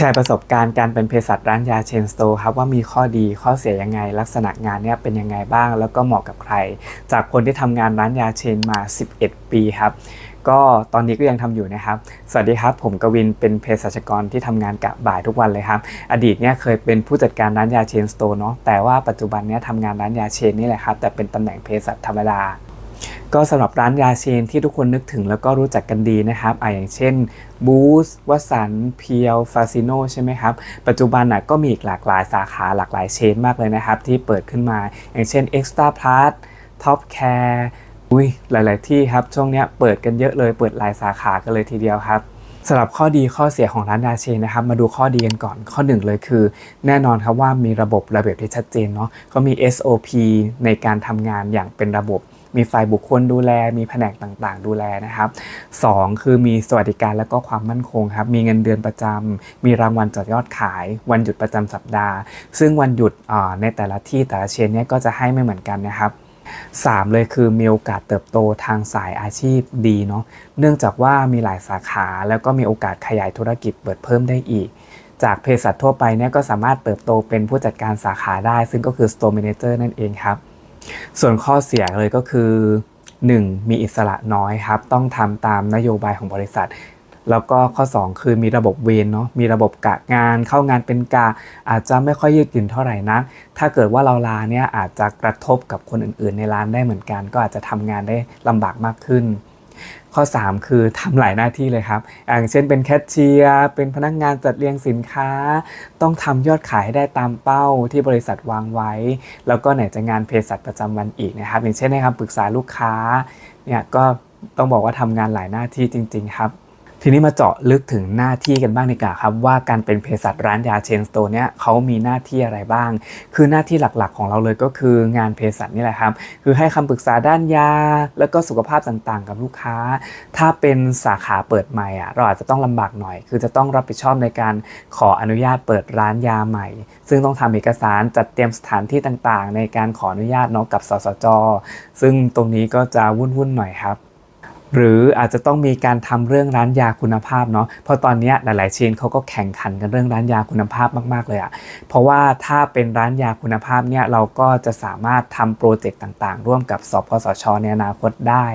ชร์ประสบการณ์การเป็นเภสัชร้านยาเชนสโตร์ครับว่ามีข้อดีข้อเสียยังไง ลักษณะงานเนี่ยเป็นยังไงบ้าง แล้วก็เหมาะกับใคร จากคนที่ทำงานร้านยาเชนมา 11 ปีครับก็ตอนนี้ก็ยังทำอยู่นะครับ สวัสดีครับ ผมกวินเป็นเภสัชกรที่ทำงานกะบ่ายทุกวันเลยครับ อดีตเนี่ยเคยเป็นผู้จัดการร้านยาเชนสโตร์เนาะแต่ว่าปัจจุบันเนี่ยทำงานร้านยาเชนนี่แหละครับ แต่เป็นตำแหน่งเภสัชธรรมดา ก็สำหรับร้านยาเชนที่ทุกคนนึกถึงแล้วก็รู้จักกันดีนะครับอะอย่างเช่นบูสวัสันเพียวฟาซิโนใช่ไหมครับ ปัจจุบันน่ะก็มีอีกหลากหลายสาขาหลากหลายเชนมากเลยนะครับ ที่เปิดขึ้นมา อย่างเช่น Extra Plus Top Care อุ้ยหลาย ๆ ที่ครับ ช่วงเนี้ยเปิดกันเยอะเลยเปิดหลายสาขากันเลยทีเดียวครับสำหรับข้อดีข้อเสียของร้านยาเชนนะครับ มาดูข้อดีกันก่อนข้อหนึ่งเลยคือ แน่นอนครับว่ามีระบบระเบียบที่ชัดเจนเนาะก็มี SOP ในการทำงานอย่างเป็นระบบ มีฝ่ายบุคคลดูแล มีแผนกต่างๆ ดูแลนะครับ 2 คือมีสวัสดิการและก็ความมั่นคงครับ มีเงินเดือนประจำมีรางวัลจดยอดขาย วันหยุดประจำสัปดาห์ ซึ่งวันหยุดในแต่ละที่แต่ละเชนเนี่ยก็จะให้ไม่เหมือนกันนะครับ3เลยคือมีโอกาสเติบโตทางสายอาชีพดีเนาะเนื่องจากว่ามีหลายสาขาแล้วก็มีโอกาสขยายธุรกิจเปิดเพิ่มได้อีก จากเภสัชทั่วไปเนี่ยก็สามารถเติบโตเป็นผู้จัดการสาขาได้ ซึ่งก็คือ store manager นั่นเองครับ ส่วนข้อเสียเลยก็คือ 1. มีอิสระน้อยครับ ต้องทำตามนโยบายของบริษัท แล้วก็ข้อ 2 คือมีระบบเวรเนาะมีระบบกะงานเข้างานเป็นกะอาจจะไม่ค่อยยืดหยุ่นเท่าไหร่นักถ้าเกิดว่าเราลาเนี่ยอาจจะกระทบกับคนอื่นๆ ในร้านได้เหมือนกัน ก็อาจจะทำงานได้ลำบากมากขึ้น ข้อ 3 คือทำหลายหน้าที่เลยครับอย่างเช่นเป็นแคชเชียร์เป็นพนักงานจัดเรียงสินค้า ต้องทำยอดขายให้ได้ตามเป้าที่บริษัทวางไว้ แล้วก็ไหนจะงานเภสัชประจำวันอีกนะครับ อย่างเช่นนะครับปรึกษาลูกค้าเนี่ยก็ต้องบอกว่าทำงานหลายหน้าที่จริง ๆ ครับ ทีนี้มาเจาะลึกถึงหน้าที่กันบ้างดีกว่าครับ ว่าการเป็นเภสัชร้านยาเชนสโตร์เนี่ยเขามีหน้าที่อะไรบ้าง คือหน้าที่หลักๆ ของเราเลยก็คืองานเภสัชนี่แหละครับ คือให้คำปรึกษาด้านยา แล้วก็สุขภาพต่างๆ กับลูกค้า ถ้าเป็นสาขาเปิดใหม่อะเราอาจจะต้องลำบากหน่อย คือจะต้องรับผิดชอบในการขออนุญาตเปิดร้านยาใหม่ ซึ่งต้องทำเอกสารจัดเตรียมสถานที่ต่างๆ ในการขออนุญาตเนาะกับสสจ ซึ่งตรงนี้ก็จะวุ่นๆหน่อยครับ หรืออาจจะต้องมีการทำเรื่องร้านยาคุณภาพเนาะเพราะตอนนี้ยหลาย ๆ เชนเขาก็แข่งขันกันเรื่องร้านยาคุณภาพมาก ๆ เลยอะเพราะว่าถ้าเป็นร้านยาคุณภาพเนี่ยเราก็จะสามารถทำโปรเจกต์ต่าง ๆ ร่วมกับสพสชในอนาคตได้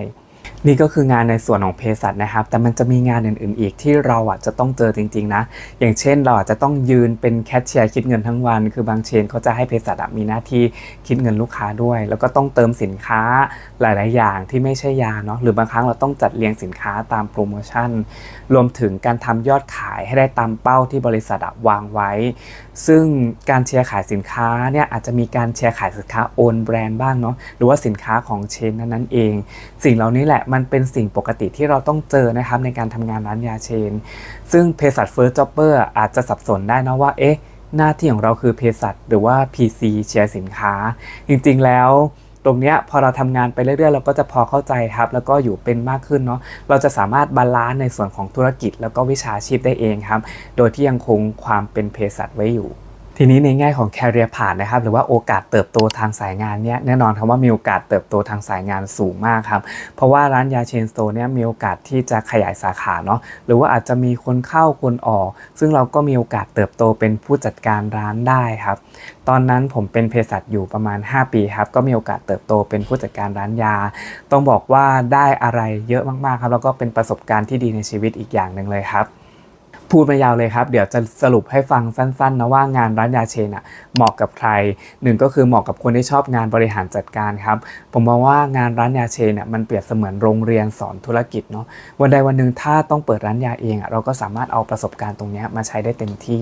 นี่ก็คืองานในส่วนของเภสัชนะครับ แต่มันจะมีงานอื่นๆอีกที่เราอะจะต้องเจอจริงๆนะ อย่างเช่นเราอาจจะต้องยืนเป็นแคชเชียร์คิดเงินทั้งวัน คือบางเชนเขาจะให้เภสัชมีหน้าที่คิดเงินลูกค้าด้วย แล้วก็ต้องเติมสินค้าหลาย ๆ อย่างที่ไม่ใช่ยาเนาะ หรือบางครั้งเราต้องจัดเรียงสินค้าตามโปรโมชั่น รวมถึงการทำยอดขายให้ได้ตามเป้าที่บริษัทวางไว้ ซึ่งการแชร์ขายสินค้าเนี่ยอาจจะมีการแชร์ขายสินค้าโอนแบรนด์บ้างเนาะ หรือว่าสินค้าของเชนนั้นๆเอง สิ่งเหล่านี้แหละมันเป็นสิ่งปกติที่เราต้องเจอนะครับในการทำงานร้านยาเชน ซึ่งเภสัชเฟิร์สจ็อบเปอร์อาจจะสับสนได้นะว่าเอ๊ะหน้าที่ของเราคือเภสัชหรือว่า PC แชร์สินค้า จริงๆแล้วตรงเนี้ยพอเราทำงานไปเรื่อยๆ เราก็จะพอเข้าใจครับ แล้วก็อยู่เป็นมากขึ้นเนาะเราจะสามารถบาลานซ์ในส่วนของธุรกิจ แล้วก็วิชาชีพได้เองครับ โดยที่ยังคงความเป็นเภสัชไว้อยู่ ทีนี้ในแง่ของ career ผ่านนะครับหรือว่าโอกาสเติบโตทางสายงานเนี่ยแน่นอนครับว่ามีโอกาสเติบโตทางสายงานสูงมากครับเพราะว่าร้านยาเชนสโตเนี่ยมีโอกาสที่จะขยายสาขาเนาะหรือว่าอาจจะมีคนเข้าคนออก ซึ่งเราก็มีโอกาสเติบโตเป็นผู้จัดการร้านได้ครับตอนนั้นผมเป็นเภสัชอยู่ประมาณ 5 ปีครับก็มีโอกาสเติบโตเป็นผู้จัดการร้านยา ต้องบอกว่าได้อะไรเยอะมากๆครับแล้วก็เป็นประสบการณ์ที่ดีในชีวิตอีกอย่างหนึ่งเลยครับ พูดมายาวเลยครับ เดี๋ยวจะสรุปให้ฟังสั้นๆนะว่างานร้านยาเชนอะเหมาะกับใครหนึ่งก็คือเหมาะกับคนที่ชอบงานบริหารจัดการครับผมมองว่างานร้านยาเชนอะ่ะมันเปรียบเสมือนโรงเรียนสอนธุรกิจเนาะวันใดวันหนึ่งถ้าต้องเปิดร้านยาเองอะเราก็สามารถเอาประสบการณ์ตรงนี้มาใช้ได้เต็มที่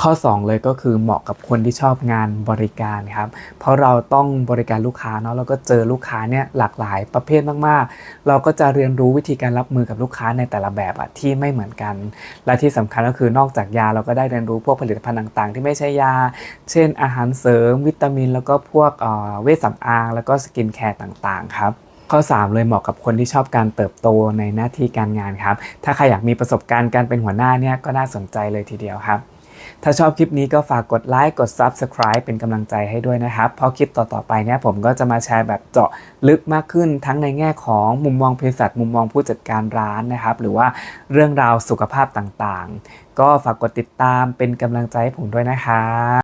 ข้อ 2 เลยก็คือเหมาะกับคนที่ชอบงานบริการครับ เพราะเราต้องบริการลูกค้าเนาะเราก็เจอลูกค้าเนี่ยหลากหลายประเภทมากๆ เราก็จะเรียนรู้วิธีการรับมือกับลูกค้าในแต่ละแบบอะที่ไม่เหมือนกัน และที่สำคัญก็คือนอกจากยาเราก็ได้เรียนรู้พวกผลิตภัณฑ์ต่างๆ ที่ไม่ใช่ยา เช่น อาหารเสริม วิตามิน แล้วก็พวกเอ่อเวชสำอาง แล้วก็สกินแคร์ต่างๆครับข้อ 3 เลยเหมาะกับคนที่ชอบการเติบโตในหน้าที่การงานครับ ถ้าใครอยากมีประสบการณ์การเป็นหัวหน้าเนี่ยก็น่าสนใจเลยทีเดียวครับ ถ้าชอบคลิปนี้ก็ฝากกดไลค์กด Subscribe เป็นกำลังใจให้ด้วยนะครับ เพราะคลิปต่อๆไปเนี่ยผมก็จะมาแชร์แบบเจาะลึกมากขึ้น ทั้งในแง่ของมุมมองเภสัชมุมมองผู้จัดการร้านนะครับ หรือว่าเรื่องราวสุขภาพต่างๆ ก็ฝากกดติดตามเป็นกำลังใจให้ผมด้วยนะครับ